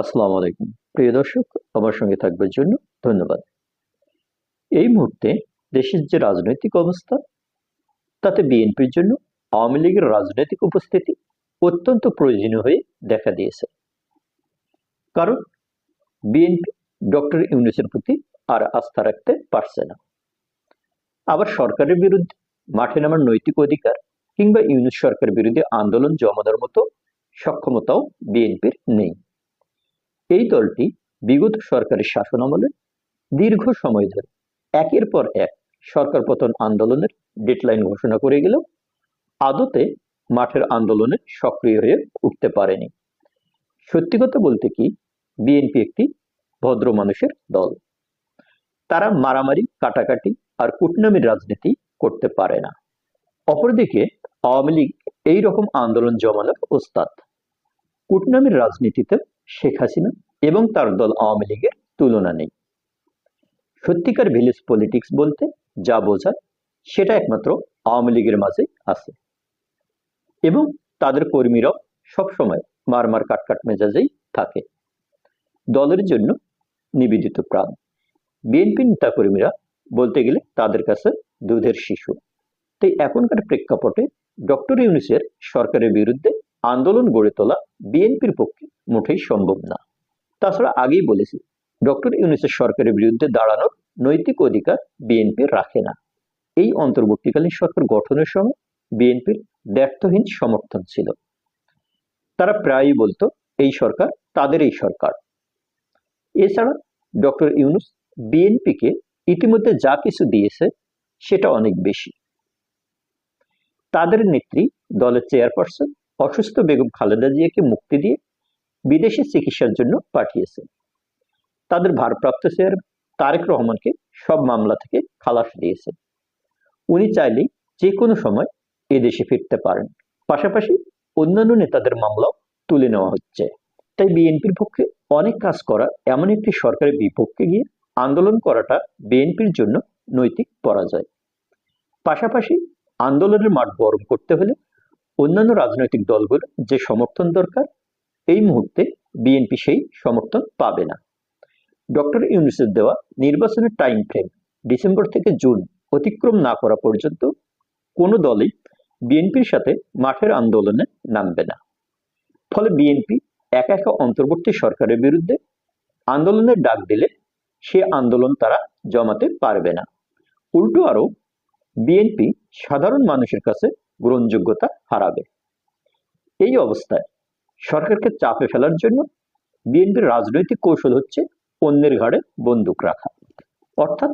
আসসালামু আলাইকুম। প্রিয় দর্শক, আমার সঙ্গে থাকবার জন্য ধন্যবাদ। এই মুহূর্তে দেশের যে রাজনৈতিক অবস্থা, তাতে বিএনপির জন্য আওয়ামী লীগের রাজনৈতিক উপস্থিতি অত্যন্ত প্রয়োজনীয় হয়ে দেখা দিয়েছে। কারণ বিএনপি ডক্টর ইউনুসের প্রতি আর আস্থা রাখতে পারছে না। আবার সরকারের বিরুদ্ধে মাঠে নামার নৈতিক অধিকার কিংবা ইউনুস সরকারের বিরুদ্ধে আন্দোলন জমানোর মতো সক্ষমতাও বিএনপির নেই। এই দলটি বিগত সরকারের শাসন আমলে দীর্ঘ সময় ধরে একের পর এক সরকার পতন আন্দোলনের ডেডলাইন ঘোষণা করে গেলেও আদতে মাঠের আন্দোলনে সক্রিয় হয়ে উঠতে পারেনি। সত্যি কথা বলতে কি, বিএনপি একটি ভদ্র মানুষের দল। তারা মারামারি, কাটাকাটি আর কূটনামির রাজনীতি করতে পারে না। অপরদিকে আওয়ামী লীগ এই রকম আন্দোলন জমানোর ওস্তাদ। কূটনামির রাজনীতিতে শেখ হাসিনা এবং তার দল আওয়ামী লীগের তুলনা নেই। সত্যিকার ভিলেজ পলিটিক্স বলতে যা বোঝায়, সেটা একমাত্র আওয়ামী লীগের মাঝে আছে। এবং তাদের কর্মীরাও সবসময় মার মার কাটকাট মেজাজেই থাকে। দলের জন্য নিবেদিত প্রাণ। বিএনপি নেতাকর্মীরা বলতে গেলে তাদের কাছে দুধের শিশু। তাই এখনকার প্রেক্ষাপটে ডক্টর ইউনিসের সরকারের বিরুদ্ধে আন্দোলন গড়ে তোলা বিএনপির পক্ষে মোটেই সম্ভব না। তাছাড়া আগেই বলেছি, ডক্টর ইউনুসের সরকারের বিরুদ্ধে দাঁড়ানোর নৈতিক অধিকার বিএনপি রাখে না। এই অন্তর্বর্তীকালীন সরকার গঠনের সময় বিএনপির ব্যর্থহীন সমর্থন ছিল। তারা প্রায়ই বলতো, এই সরকার তাদের এই সরকার। এছাড়া ডক্টর ইউনুস বিএনপিকে ইতিমধ্যে যা কিছু দিয়েছে, সেটা অনেক বেশি। তাদের নেত্রী, দলের চেয়ারপারসন অসুস্থ বেগম খালেদা জিয়াকে মুক্তি দিয়ে বিদেশে চিকিৎসার জন্য পাঠিয়েছে। তাদের ভারপ্রাপ্ত চেয়ার তারেক রহমানকে সব মামলা থেকে খালাস দিয়েছে। উনি চাইলেই যে কোনো সময় এদেশে ফিরতে পারেন। পাশাপাশি অন্যান্য নেতাদের মামলাও তুলে নেওয়া হচ্ছে। তাই বিএনপির পক্ষে অনেক কাজ করা এমন একটি সরকারের বিপক্ষে গিয়ে আন্দোলন করাটা বিএনপির জন্য নৈতিক পরাজয়। পাশাপাশি আন্দোলনের মাঠ গরম করতে হলে অন্যান্য রাজনৈতিক দলগুলোর যে সমর্থন দরকার এই মুহূর্তে বিএনপি সেই সমর্থন পাবে না। ডক্টর ইউনুসের দেওয়া নির্বাচনের টাইম ফ্রেম ডিসেম্বর থেকে জুন অতিক্রম না করা পর্যন্ত কোনো দলই বিএনপির সাথে মাঠের আন্দোলনে নামবে না। ফলে বিএনপি একা একা অন্তর্বর্তী সরকারের বিরুদ্ধে আন্দোলনের ডাক দিলে সে আন্দোলন তারা জমাতে পারবে না। উল্টো আরও বিএনপি সাধারণ মানুষের কাছে গ্রহণযোগ্যতা হারাবে। এই অবস্থায় সরকারকে চাপে ফেলার জন্য বিএনপির রাজনৈতিক কৌশল হচ্ছে অন্যের ঘাড়ে বন্দুক রাখা। অর্থাৎ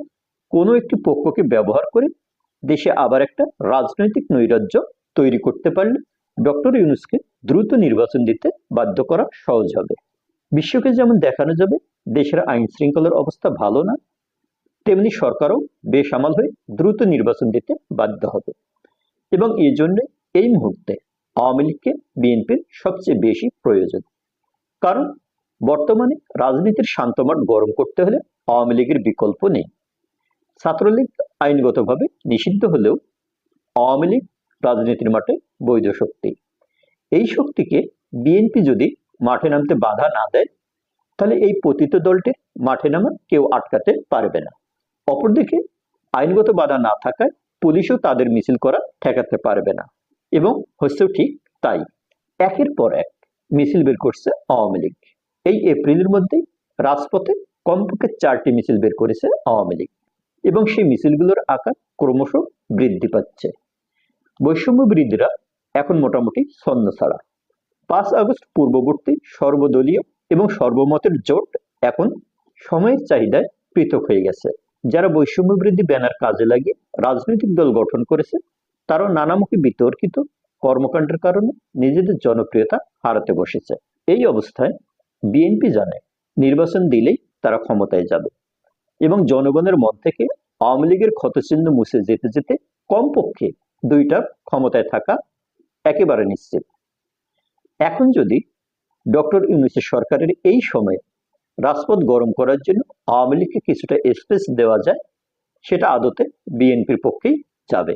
কোনো একটি পক্ষকে ব্যবহার করে দেশে আবার একটা রাজনৈতিক নৈরাজ্য তৈরি করতে পারলে ডক্টর ইউনুসকে দ্রুত নির্বাচন দিতে বাধ্য করা সহজ হবে। বিশ্বকে যেমন দেখানো যাবে, দেশের আইন শৃঙ্খলার অবস্থা ভালো না, তেমনি সরকারও বেসামাল হয়ে দ্রুত নির্বাচন দিতে বাধ্য হবে। এবং এই জন্য এই মুহূর্তে আওয়ামী লীগকে বিএনপির সবচেয়ে বেশি প্রয়োজন। কারণ বর্তমানে রাজনীতির শান্তমাট গরম করতে হলে আওয়ামী লীগের বিকল্প নেই। ছাত্রলীগ আইনগতভাবে নিষিদ্ধ হলেও আওয়ামী লীগ রাজনীতির মাঠে বৈধ শক্তি। এই শক্তিকে বিএনপি যদি মাঠে নামতে বাধা না দেয়, তাহলে এই পতিত দলটির মাঠে নামা কেউ আটকাতে পারবে না। অপরদিকে আইনগত বাধা না থাকায় পুলিশও তাদের মিছিল করা ঠেকাতে পারবে না। এবং হচ্ছেও ঠিক তাই। একের পর এক মিছিল বের করছে আওয়ামী লীগ। এই এপ্রিলের মধ্যেই রাজপথে কমপক্ষে চারটি মিছিল বের করেছে আওয়ামী লীগ এবং সেই মিছিলগুলোর আকার ক্রমশ বৃদ্ধি পাচ্ছে। বৈষম্য বিরোধীরা এখন মোটামুটি ছন্ন ছাড়া পাঁচ আগস্ট পূর্ববর্তী সর্বদলীয় এবং সর্বমতের জোট এখন সময়ের চাহিদায় পৃথক হয়ে গেছে। যারা বৈষম্য বৃদ্ধি ব্যানার কাজে লাগিয়ে রাজনৈতিক দল গঠন করেছে তারাও নানামুখী বিতর্কিত কর্মকাণ্ডের কারণে নিজেদের জনপ্রিয়তা হারাতে বসেছে। এই অবস্থায় বিএনপি জানে, নির্বাচন দিলেই তারা ক্ষমতায় যাবে এবং জনগণের মন থেকে আওয়ামী লীগের ক্ষতচিহ্ন মুছে যেতে যেতে কমপক্ষে দুইটা ক্ষমতায় থাকা একেবারে নিশ্চিত। এখন যদি ডক্টর ইউনুসের সরকারের এই সময়ে রাজপথ গরম করার জন্য আওয়ামী লীগকে কিছুটা স্পেস দেওয়া যায়, সেটা আদতে বিএনপির পক্ষেই যাবে।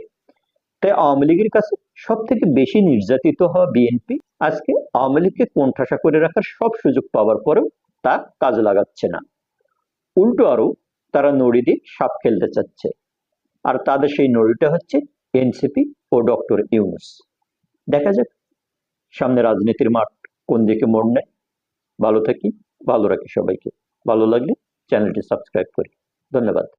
তাই আওয়ামী লীগের কাছে সব থেকে বেশি নির্যাতিত হওয়া বিএনপি আজকে আওয়ামী লীগকে কোণঠাসা করে রাখার সব সুযোগ পাওয়ার পরেও তা কাজে লাগাচ্ছে না। উল্টো আরও তারা নড়ি দিয়ে সাপ খেলতে চাচ্ছে। আর তাদের সেই নড়িটা হচ্ছে এনসিপি ও ডক্টর ইউনুস। দেখা যাক সামনে রাজনীতির মাঠ কোন দিকে মোড় নেয়। ভালো থাকি, ভালো রাখি সবাইকে। ভালো লাগলে চ্যানেলটি সাবস্ক্রাইব করি। ধন্যবাদ।